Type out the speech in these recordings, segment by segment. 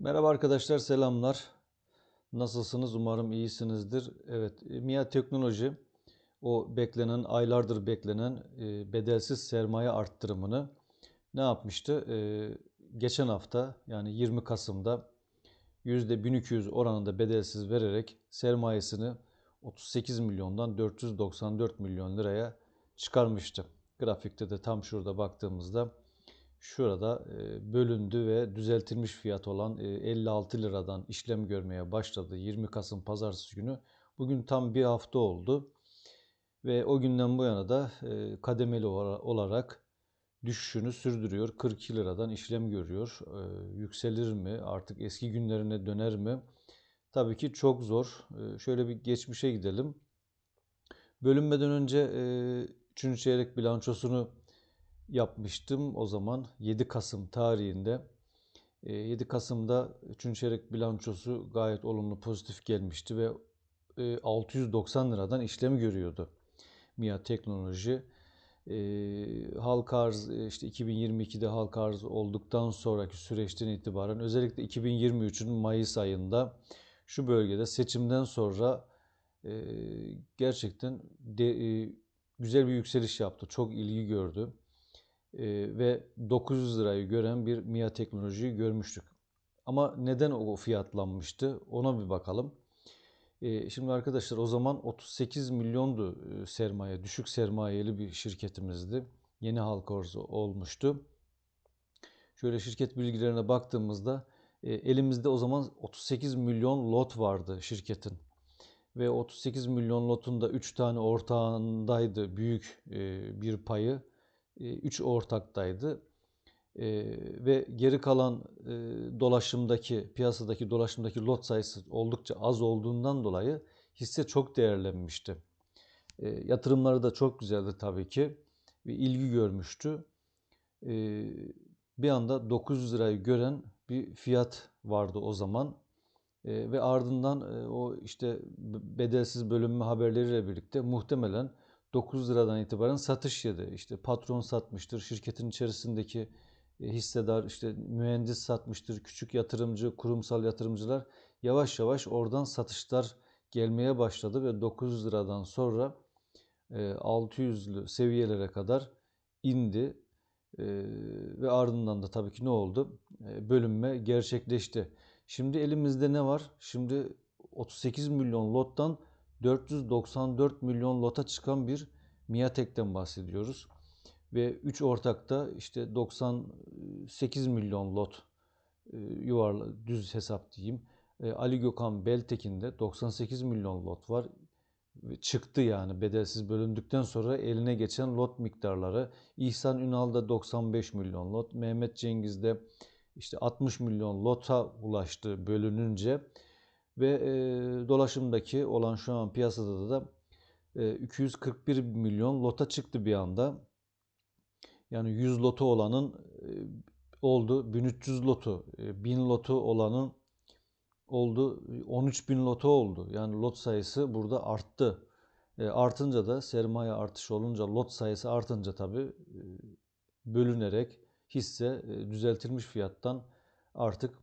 Merhaba arkadaşlar, selamlar. Nasılsınız? Umarım iyisinizdir. Evet, e, MIA Teknoloji o beklenen, aylardır beklenen e, bedelsiz sermaye arttırımını ne yapmıştı? E, geçen hafta yani 20 Kasım'da %1200 oranında bedelsiz vererek sermayesini 38 milyondan 494 milyon liraya çıkarmıştı. Grafikte de tam şurada baktığımızda şurada e, bölündü ve düzeltilmiş fiyat olan 56 e, liradan işlem görmeye başladı 20 Kasım pazartesi günü. Bugün tam bir hafta oldu ve o günden bu yana da e, kademeli olarak düşüşünü sürdürüyor. 42 liradan işlem görüyor. Yükselir mi? Artık eski günlerine döner mi? Tabii ki çok zor. Şöyle bir geçmişe gidelim. Bölünmeden önce 3. çeyrek bilançosunu yapmıştım o zaman 7 Kasım tarihinde. 7 ee, Kasım'da 3. çeyrek bilançosu gayet olumlu pozitif gelmişti ve 690 e, liradan işlem görüyordu MIA Teknoloji. E, halka arz e, işte 2022'de halka arz olduktan sonraki süreçten itibaren özellikle 2023'ün Mayıs ayında şu bölgede seçimden sonra e, gerçekten de, e, güzel bir yükseliş yaptı. Çok ilgi gördü. Ee, ve 900 lirayı gören bir MIA teknolojiyi görmüştük. Ama neden o fiyatlanmıştı ona bir bakalım. Ee, şimdi arkadaşlar o zaman 38 milyondu e, sermaye, düşük sermayeli bir şirketimizdi. Yeni halka olmuştu. Şöyle şirket bilgilerine baktığımızda e, elimizde o zaman 38 milyon lot vardı şirketin. Ve 38 milyon lotun da 3 tane ortağındaydı büyük e, bir payı. 3 ortaktaydı. E, ve geri kalan e, dolaşımdaki, piyasadaki dolaşımdaki lot sayısı oldukça az olduğundan dolayı hisse çok değerlenmişti. E, yatırımları da çok güzeldi tabii ki ve ilgi görmüştü. E, bir anda 900 lirayı gören bir fiyat vardı o zaman. E, ve ardından e, o işte bedelsiz bölünme haberleriyle birlikte muhtemelen 9 liradan itibaren satış yedi. İşte patron satmıştır, şirketin içerisindeki e, hissedar, işte mühendis satmıştır, küçük yatırımcı, kurumsal yatırımcılar yavaş yavaş oradan satışlar gelmeye başladı ve 900 liradan sonra 600'lü e, seviyelere kadar indi e, ve ardından da tabii ki ne oldu? Bölünme gerçekleşti. Şimdi elimizde ne var? Şimdi 38 milyon lottan 494 milyon lota çıkan bir Miatek'ten bahsediyoruz. Ve 3 ortakta işte 98 milyon lot e, yuvarla düz hesap diyeyim. E, Ali Gökhan Beltekin'de 98 milyon lot var. Çıktı yani bedelsiz bölündükten sonra eline geçen lot miktarları. İhsan Ünal'da 95 milyon lot. Mehmet Cengiz'de işte 60 milyon lota ulaştı bölününce. Ve e, dolaşımdaki olan şu an piyasada da e, 241 milyon lota çıktı bir anda. Yani 100 lotu olanın e, oldu 1300 lotu, e, 1000 lotu olanın oldu 13 bin lotu oldu. Yani lot sayısı burada arttı. E, artınca da sermaye artışı olunca lot sayısı artınca tabi e, bölünerek hisse e, düzeltilmiş fiyattan artık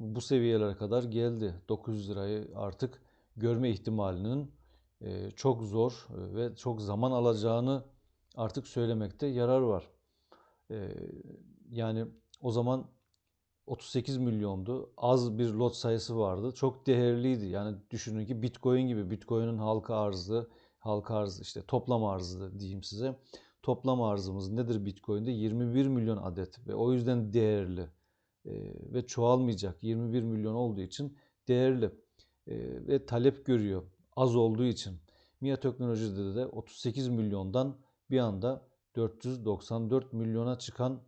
bu seviyelere kadar geldi. 900 lirayı artık görme ihtimalinin e, çok zor e, ve çok zaman alacağını artık söylemekte yarar var. E, yani o zaman 38 milyondu. Az bir lot sayısı vardı. Çok değerliydi. Yani düşünün ki Bitcoin gibi Bitcoin'in halka arzı, halka arzı işte toplam arzı diyeyim size. Toplam arzımız nedir Bitcoin'de? 21 milyon adet ve o yüzden değerli. Ee, ve çoğalmayacak 21 milyon olduğu için değerli ee, ve talep görüyor az olduğu için. MIA Teknoloji'de de 38 milyondan bir anda 494 milyona çıkan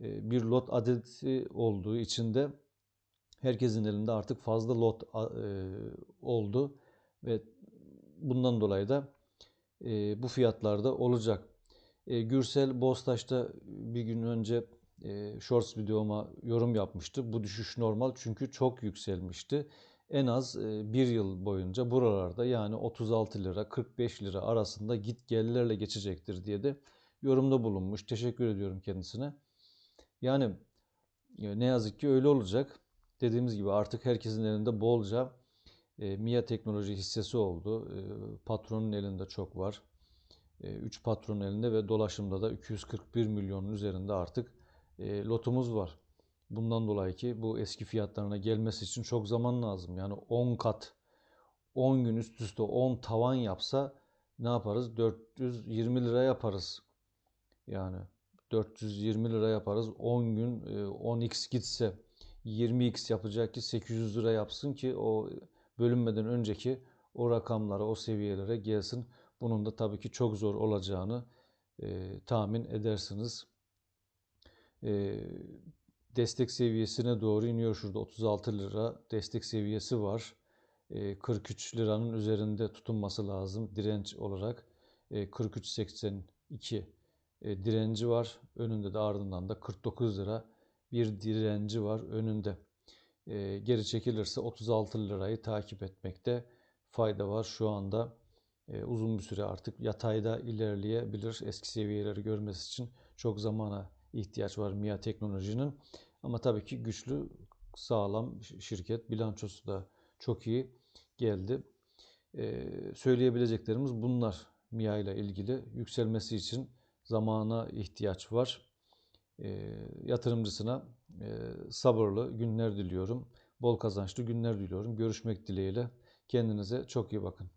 e, bir lot adeti olduğu için de herkesin elinde artık fazla lot e, oldu ve bundan dolayı da e, bu fiyatlarda olacak. Gürsel Bostaş'ta bir gün önce e, Shorts videoma yorum yapmıştı. Bu düşüş normal çünkü çok yükselmişti. En az e, bir yıl boyunca buralarda yani 36 lira 45 lira arasında git gellerle geçecektir diye de yorumda bulunmuş. Teşekkür ediyorum kendisine. Yani ne yazık ki öyle olacak. dediğimiz gibi artık herkesin elinde bolca e, MIA teknoloji hissesi oldu. E, patronun elinde çok var. 3 patronun elinde ve dolaşımda da 241 milyonun üzerinde artık e, lotumuz var. Bundan dolayı ki bu eski fiyatlarına gelmesi için çok zaman lazım. Yani 10 kat, 10 gün üst üste 10 tavan yapsa ne yaparız? 420 lira yaparız. Yani 420 lira yaparız. 10 gün 10x gitse 20x yapacak ki 800 lira yapsın ki o bölünmeden önceki o rakamlara, o seviyelere gelsin. Bunun da tabii ki çok zor olacağını e, tahmin edersiniz. E, destek seviyesine doğru iniyor. Şurada 36 lira destek seviyesi var. E, 43 liranın üzerinde tutunması lazım direnç olarak. E, 43.82 e, direnci var. Önünde de ardından da 49 lira bir direnci var önünde. Geri çekilirse 36 lirayı takip etmekte fayda var. Şu anda e, uzun bir süre artık yatayda ilerleyebilir. Eski seviyeleri görmesi için çok zamana ihtiyaç var MIA teknolojinin. Ama tabii ki güçlü, sağlam şirket. Bilançosu da çok iyi geldi. E, söyleyebileceklerimiz bunlar MIA ile ilgili. Yükselmesi için zamana ihtiyaç var. E, yatırımcısına e, sabırlı günler diliyorum. Bol kazançlı günler diliyorum. Görüşmek dileğiyle. Kendinize çok iyi bakın.